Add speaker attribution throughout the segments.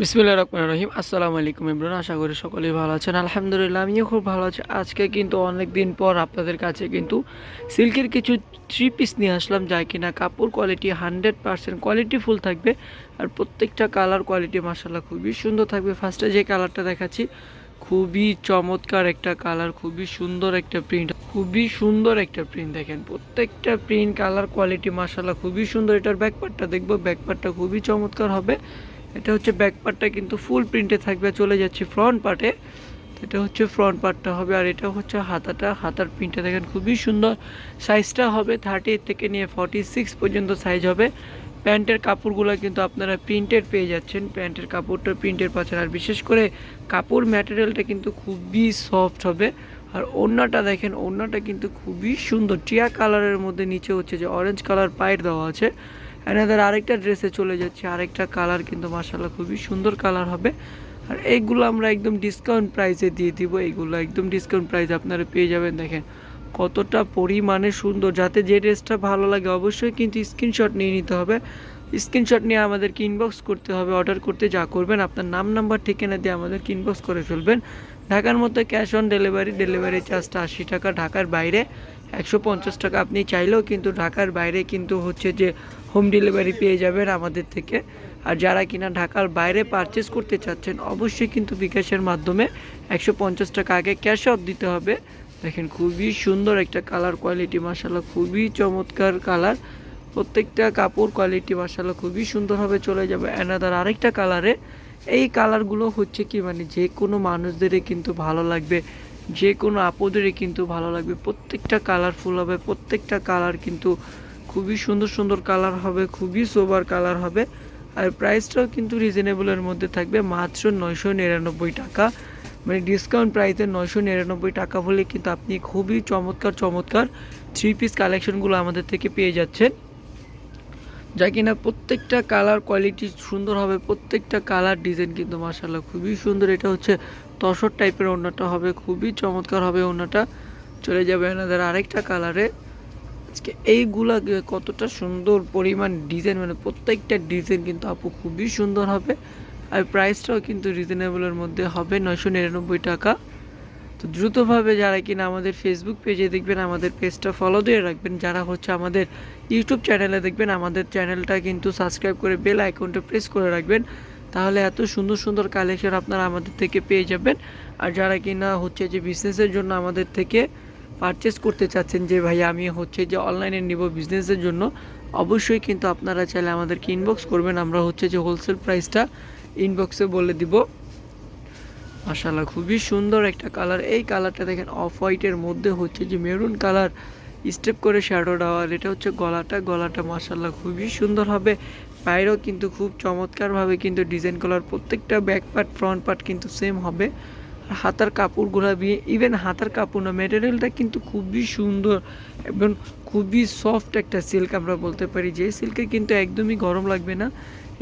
Speaker 1: বিসমিল্লা রহমান রহিম। আসসালামু আলাইকুম ইমরান, আশা করি সকলেই ভালো আছেন। আলহামদুলিল্লাহ, আমিও খুব ভালো আছি। আজকে কিন্তু অনেক দিন পর আপনাদের কাছে কিন্তু সিল্কের কিছু থ্রি পিস নিয়ে আসলাম, যা কিনা কাপড় quality hundred percent quality full থাকবে। আর প্রত্যেকটা কালার কোয়ালিটি মাসাল্লাহ খুবই সুন্দর থাকবে। ফার্স্টে যে কালারটা দেখাচ্ছি, খুবই চমৎকার একটা কালার খুবই সুন্দর একটা প্রিন্ট খুবই সুন্দর একটা প্রিন্ট দেখেন। প্রত্যেকটা প্রিন্ট কালার কোয়ালিটি মাসাল্লাহ খুবই সুন্দর। এটার ব্যাকপার্টটা দেখব ব্যাকপার্টটা খুবই চমৎকার হবে। এটা হচ্ছে ব্যাক পার্টটা কিন্তু ফুল প্রিন্টে থাকবে চলে যাচ্ছে ফ্রন্ট পার্টে এটা হচ্ছে ফ্রন্ট পার্টটা হবে আর এটা হচ্ছে হাতাটা। হাতার প্রিন্টটা দেখেন খুবই সুন্দর। সাইজটা হবে থার্টি থেকে নিয়ে ফর্টি সিক্স পর্যন্ত সাইজ হবে। প্যান্টের কাপড়গুলো কিন্তু আপনারা প্রিন্টেড পেয়ে যাচ্ছেন। প্যান্টের কাপড়টা প্রিন্টের পাচ্ছেন আর বিশেষ করে কাপড় ম্যাটেরিয়ালটা কিন্তু খুবই সফট হবে। আর ওড়নাটা দেখেন, ওড়নাটা কিন্তু খুবই সুন্দর। টিয়া কালারের মধ্যে নিচে হচ্ছে যে অরেঞ্জ কালার পাইট দেওয়া আছে। এনাদের আরেকটা ড্রেসে চলে যাচ্ছে, আরেকটা কালার কিন্তু মাসাল্লাহ খুবই সুন্দর কালার হবে। আর এইগুলো আমরা একদম ডিসকাউন্ট প্রাইসে দিয়ে দিব এইগুলো একদম ডিসকাউন্ট প্রাইসে আপনারা পেয়ে যাবেন, দেখেন। কতটা পরিমাণে সুন্দর, যাতে যে ড্রেসটা ভালো লাগে অবশ্যই কিন্তু স্ক্রিনশট নিয়ে নিতে হবে। স্ক্রিনশট নিয়ে আমাদেরকে ইনবক্স করতে হবে অর্ডার করতে যা করবেন, আপনার নাম নাম্বার ঠিকানা দিয়ে আমাদেরকে ইনবক্স করে ফেলবেন। ঢাকার মধ্যে ক্যাশ অন ডেলিভারি ডেলিভারি চার্জটা আশি টাকা, ঢাকার বাইরে। একশো পঞ্চাশ টাকা আপনি চাইলেও কিন্তু ঢাকার বাইরে কিন্তু হচ্ছে যে হোম ডেলিভারি পেয়ে যাবেন আমাদের থেকে। আর যারা কিনা ঢাকার বাইরে পারচেস করতে চাচ্ছেন, অবশ্যই কিন্তু বিকাশের মাধ্যমে একশো পঞ্চাশ টাকা আগে ক্যাশ অফ দিতে হবে। দেখেন খুবই সুন্দর একটা কালার কোয়ালিটি মাসাল্লাহ খুবই চমৎকার কালার প্রত্যেকটা কাপড় কোয়ালিটি মাসাল্লাহ খুবই সুন্দরভাবে চলে যাবে। অ্যানাদার আরেকটা কালারে এই কালারগুলো হচ্ছে কি মানে যে কোনো মানুষদেরই কিন্তু ভালো লাগবে। যে কোনো আপদেরই কিন্তু ভালো লাগবে। প্রত্যেকটা কালারফুল হবে, প্রত্যেকটা কালার কিন্তু খুবই সুন্দর সুন্দর কালার হবে, খুবই সোবার কালার হবে। আর প্রাইসটাও কিন্তু রিজনেবলের মধ্যে থাকবে, মাত্র নয়শো নিরানব্বই টাকা। মানে ডিসকাউন্ট প্রাইসে নয়শো নিরানব্বই টাকা হলে কিন্তু আপনি খুবই চমৎকার চমৎকার থ্রি পিস কালেকশনগুলো আমাদের থেকে পেয়ে যাচ্ছেন। যা কিনা প্রত্যেকটা কালার কোয়ালিটি সুন্দর হবে, প্রত্যেকটা কালার ডিজাইন কিন্তু মার্শাল্লাহ খুবই সুন্দর। এটা হচ্ছে তসর টাইপের ওড়নাটা হবে, খুবই চমৎকার হবে ওড়নাটা। চলে যাবে এনাদের আরেকটা কালারে আজকে এইগুলা কতটা সুন্দর পরিমাণ ডিজাইন মানে প্রত্যেকটা ডিজাইন কিন্তু আপু খুবই সুন্দর হবে। আর প্রাইসটাও কিন্তু রিজনেবলের মধ্যে হবে, নয়শো নিরানব্বই টাকা। তো দ্রুতভাবে যারা কিনা আমাদের ফেসবুক পেজে দেখবেন, আমাদের পেজটা ফলো দিয়ে রাখবেন। যারা হচ্ছে আমাদের ইউটিউব চ্যানেলে দেখবেন, আমাদের চ্যানেলটা কিন্তু সাবস্ক্রাইব করে বেল আইকনটা প্রেস করে রাখবেন। তাহলে এত সুন্দর সুন্দর কালেকশন আপনারা আমাদের থেকে পেয়ে যাবেন। আর যারা কি না হচ্ছে যে বিজনেসের জন্য আমাদের থেকে পারচেস করতে চাচ্ছেন, যে ভাই আমি হচ্ছে যে অনলাইনে নিব বিজনেসের জন্য, অবশ্যই কিন্তু আপনারা চাইলে আমাদেরকে ইনবক্স করবেন। আমরা হচ্ছে যে হোলসেল প্রাইসটা ইনবক্সে বলে দিব। মাশাল্লাহ খুবই সুন্দর একটা কালার এই কালারটা দেখেন অফ হোয়াইটের মধ্যে হচ্ছে যে মেরুন কালার স্টেপ করে শ্যাডো দেওয়ার এটা হচ্ছে গলাটা গলাটা মাশাল্লাহ খুবই সুন্দর হবে। বাইরেও কিন্তু খুব চমৎকারভাবে কিন্তু ডিজাইন করার প্রত্যেকটা ব্যাক পার্ট ফ্রন্ট পার্ট কিন্তু সেম হবে। আর হাতার কাপড়গুলো দিয়ে ইভেন হাতার কাপড় না মেটেরিয়ালটা কিন্তু খুবই সুন্দর এবং খুবই সফট একটা সিল্ক আমরা বলতে পারি। যে সিল্কে কিন্তু একদমই গরম লাগবে না।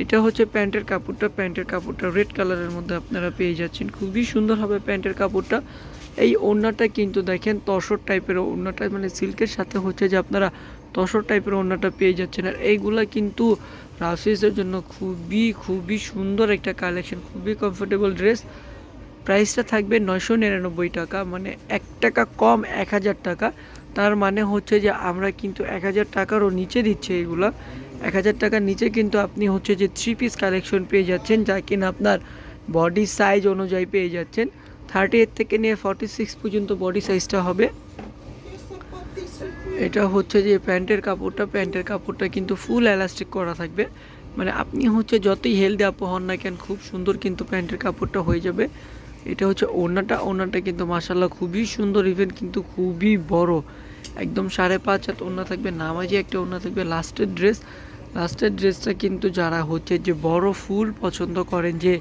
Speaker 1: এটা হচ্ছে প্যান্টের কাপড়টা। প্যান্টের কাপড়টা রেড কালারের মধ্যে আপনারা পেয়ে যাচ্ছেন। খুবই সুন্দর হবে প্যান্টের কাপড়টা। এই ওড়নাটা কিন্তু দেখেন তসর টাইপের ওড়নাটা মানে সিল্কের সাথে হচ্ছে যে আপনারা তসর টাইপের ওড়নাটা পেয়ে যাচ্ছেন। আর এইগুলা কিন্তু রাফিসের জন্য খুবই খুবই সুন্দর একটা কালেকশন খুবই কমফোর্টেবল ড্রেস প্রাইসটা থাকবে নয়শো নিরানব্বই টাকা মানে এক টাকা কম এক হাজার টাকা। তার মানে হচ্ছে যে আমরা কিন্তু এক হাজার টাকারও নিচে দিচ্ছি এগুলা এক হাজার টাকার নিচে কিন্তু আপনি হচ্ছে যে থ্রি পিস কালেকশন পেয়ে যাচ্ছেন, যা কিনা আপনার বডি সাইজ অনুযায়ী পেয়ে যাচ্ছেন। থার্টি এইট থেকে নিয়ে ফর্টি সিক্স পর্যন্ত বডি সাইজটা হবে। এটা হচ্ছে যে প্যান্টের কাপড়টা প্যান্টের কাপড়টা কিন্তু ফুল এলাস্টিক করা থাকবে। মানে আপনি হচ্ছে যতই হেলদি আপু হন না কেন, খুব সুন্দর কিন্তু প্যান্টের কাপড়টা হয়ে যাবে। এটা হচ্ছে ওড়নাটা ওড়নাটা কিন্তু মাসাল্লাহ খুবই সুন্দর ইভেন কিন্তু খুবই বড়। একদম সাড়ে পাঁচ হাত ওড়না থাকবে, নামাজি একটা ওড়না থাকবে লাস্টের ড্রেস লাস্টের ড্রেসটা কিন্তু যারা হচ্ছে যে বড় ফুল পছন্দ করেন, যে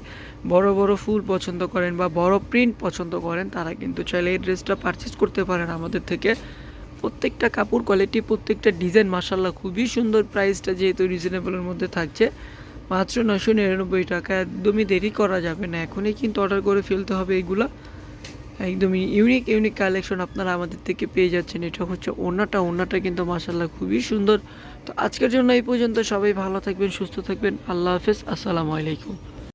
Speaker 1: বড় বড় ফুল পছন্দ করেন বা বড় প্রিন্ট পছন্দ করেন, তারা কিন্তু চাইলে এই ড্রেসটা পারচেস করতে পারেন আমাদের থেকে। প্রত্যেকটা কাপড় কোয়ালিটি প্রত্যেকটা ডিজাইন মাসাল্লাহ খুবই সুন্দর প্রাইসটা যেহেতু রিজনেবলের মধ্যে থাকছে। মাত্র নশো নিরানব্বই টাকা, একদমই দেরি করা যাবে না। এখনই কিন্তু অর্ডার করে ফেলতে হবে এইগুলা একদমই ইউনিক ইউনিক কালেকশন আপনারা আমাদের থেকে পেয়ে যাচ্ছেন। এটা হচ্ছে ওনাটা ওনাটা কিন্তু মাসাল্লাহ খুবই সুন্দর। তো আজকের জন্য এই পর্যন্ত। সবাই ভালো থাকবেন, সুস্থ থাকবেন। আল্লাহ হাফেজ। আসসালামু আলাইকুম।